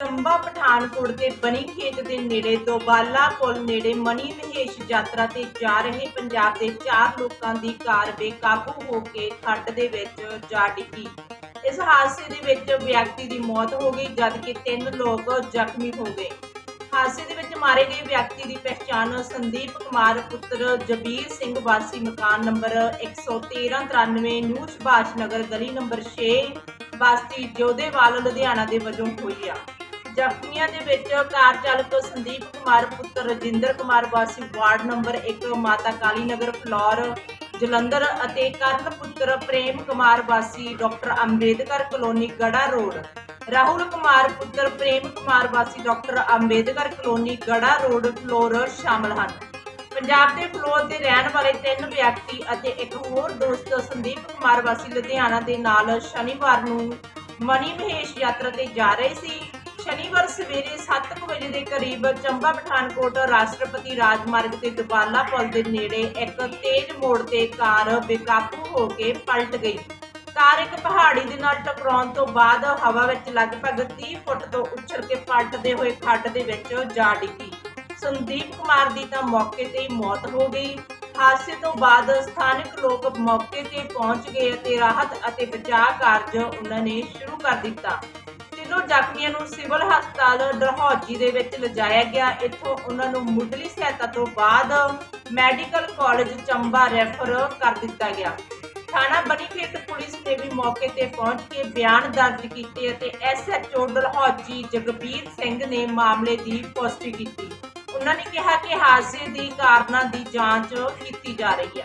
ਚੰਬਾ ਪਠਾਨਕੋਟ ਦੇ ਬਣੀ ਖੇਤ ਦੇ ਨੇੜੇ ਦੋਬਾਲਾ ਪੁਲ ਨੇੜੇ ਮਨੀ ਮਹੇਸ਼ ਯਾਤਰਾ ਤੇ ਜਾ ਰਹੇ ਪੰਜਾਬ ਦੇ ਚਾਰ ਲੋਕਾਂ ਦੀ ਕਾਰ ਬੇਕਾਬੂ ਹੋ ਕੇ ਖੱਡ ਦੇ ਵਿੱਚ ਜਾ ਡਿੱਗੀ। ਇਸ ਹਾਦਸੇ ਦੇ ਵਿੱਚ ਵਿਅਕਤੀ ਦੀ ਮੌਤ ਹੋ ਗਈ, ਜਦਕਿ ਤਿੰਨ ਲੋਕ ਜ਼ਖਮੀ ਹੋ ਗਏ। ਹਾਦਸੇ ਦੇ ਵਿੱਚ ਮਾਰੇ ਗਏ ਵਿਅਕਤੀ ਦੀ ਪਛਾਣ ਸੰਦੀਪ ਕੁਮਾਰ, ਪੁੱਤਰ ਜਬੀਰ ਸਿੰਘ, ਵਾਸੀ ਮਕਾਨ ਨੰਬਰ 11393 ਨਿਊ ਸੁਭਾਸ਼ ਨਗਰ, ਗਲੀ ਨੰਬਰ 6 ਬਸਤੀ ਜੋਧੇਵਾਲ, ਲੁਧਿਆਣਾ ਦੇ ਵਜੋਂ ਹੋਈ ਆ ਜ਼ਖਮੀਆਂ ਦੇ ਵਿੱਚ ਕਾਰ ਚਾਲਕ ਸੰਦੀਪ ਕੁਮਾਰ, ਪੁੱਤਰ ਰਜਿੰਦਰ ਕੁਮਾਰ ਵਾਸੀ ਵਾਰਡ ਨੰਬਰ 1 ਮਾਤਾ ਕਾਲੀ ਨਗਰ, ਫਲੋਰ, ਜਲੰਧਰ ਅਤੇ ਕਰਨ ਪੁੱਤਰ ਪ੍ਰੇਮ ਕੁਮਾਰ ਵਾਸੀ doctor Ambedkar colony, Garha road. Rahul Kumar, ਪੁੱਤਰ ਪ੍ਰੇਮ ਕੁਮਾਰ ਵਾਸੀ doctor Ambedkar colony, Garha road, Phillaur ਸ਼ਾਮਲ ਹਨ। ਪੰਜਾਬ ਦੇ ਫਲੋਰ ਦੇ ਰਹਿਣ ਵਾਲੇ ਤਿੰਨ ਵਿਅਕਤੀ ਅਤੇ ਇੱਕ ਹੋਰ ਦੋਸਤ ਸੰਦੀਪ ਕੁਮਾਰ ਵਾਸੀ ਲੁਧਿਆਣਾ ਦੇ ਨਾਲ ਸ਼ਨੀਵਾਰ ਨੂੰ ਮਨੀ ਮਹੇਸ਼ ਯਾਤਰਾ ਤੇ ਜਾ ਰਹੇ ਸੀ। ਸ਼ਨੀਵਾਰ ਸਵੇਰੇ 7:00 ਵਜੇ ਦੇ ਕਰੀਬ ਚੰਬਾ ਪਠਾਨਕੋਟ ਰਾਸ਼ਟਰਪਤੀ ਰਾਜਮਾਰਗ ਤੇ ਦੁਬਾਲਾ ਪੁਲ ਦੇ ਨੇੜੇ ਇੱਕ ਤੇਜ਼ ਮੋੜ ਤੇ ਕਾਰ ਬੇਕਾਬੂ ਹੋ ਕੇ ਪਲਟ ਗਈ। ਕਾਰ ਇੱਕ ਪਹਾੜੀ ਦੇ ਨਾਲ ਟਕਰਾਉਣ ਤੋਂ ਬਾਅਦ ਹਵਾ ਵਿੱਚ ਲਗਭਗ 30 ਫੁੱਟ ਤੋਂ ਉੱਛਲ ਕੇ ਪਲਟਦੇ ਹੋਏ ਖੱਡ ਦੇ ਵਿੱਚ ਜਾ ਡਿੱਗੀ। ਸੰਦੀਪ ਕੁਮਾਰ ਦੀ ਤਾਂ ਮੌਕੇ ਤੇ ਹੀ ਮੌਤ ਹੋ ਗਈ। ਹਾਦਸੇ ਤੋਂ ਬਾਅਦ ਸਥਾਨਕ ਲੋਕ ਮੌਕੇ ਤੇ ਪਹੁੰਚ ਗਏ ਅਤੇ ਰਾਹਤ ਅਤੇ ਬਚਾਅ ਕਾਰਜ ਉਹਨਾਂ ਨੇ ਸ਼ੁਰੂ ਕਰ ਦਿੱਤਾ। ਤਿੰਨੋਂ ਜ਼ਖਮੀਆਂ ਨੂੰ ਸਿਵਲ ਹਸਪਤਾਲ ਡਰਹੌਜੀ ਦੇ ਵਿੱਚ ਲਿਜਾਇਆ ਗਿਆ, ਇੱਥੋਂ ਉਹਨਾਂ ਨੂੰ ਮੁੱਢਲੀ ਸਹਾਇਤਾ ਤੋਂ ਬਾਅਦ ਮੈਡੀਕਲ ਕਾਲਜ ਚੰਬਾ ਰੈਫਰ ਕਰ ਦਿੱਤਾ ਗਿਆ। ਥਾਣਾ ਬਨੀਖੇਤ ਪੁਲਿਸ ਨੇ ਵੀ ਮੌਕੇ ਤੇ ਪਹੁੰਚ ਕੇ ਬਿਆਨ ਦਰਜ ਕੀਤੇ ਅਤੇ ਐਸਐਚਓ ਡਲਹੌਜੀ ਜਗਬੀਰ ਸਿੰਘ ਨੇ ਮਾਮਲੇ ਦੀ ਪੁਸ਼ਟੀ ਕੀਤੀ। ਉਹਨਾਂ ਨੇ ਕਿਹਾ ਕਿ ਹਾਦਸੇ ਦੀ ਕਾਰਨਾਂ ਦੀ ਜਾਂਚ ਕੀਤੀ ਜਾ ਰਹੀ ਹੈ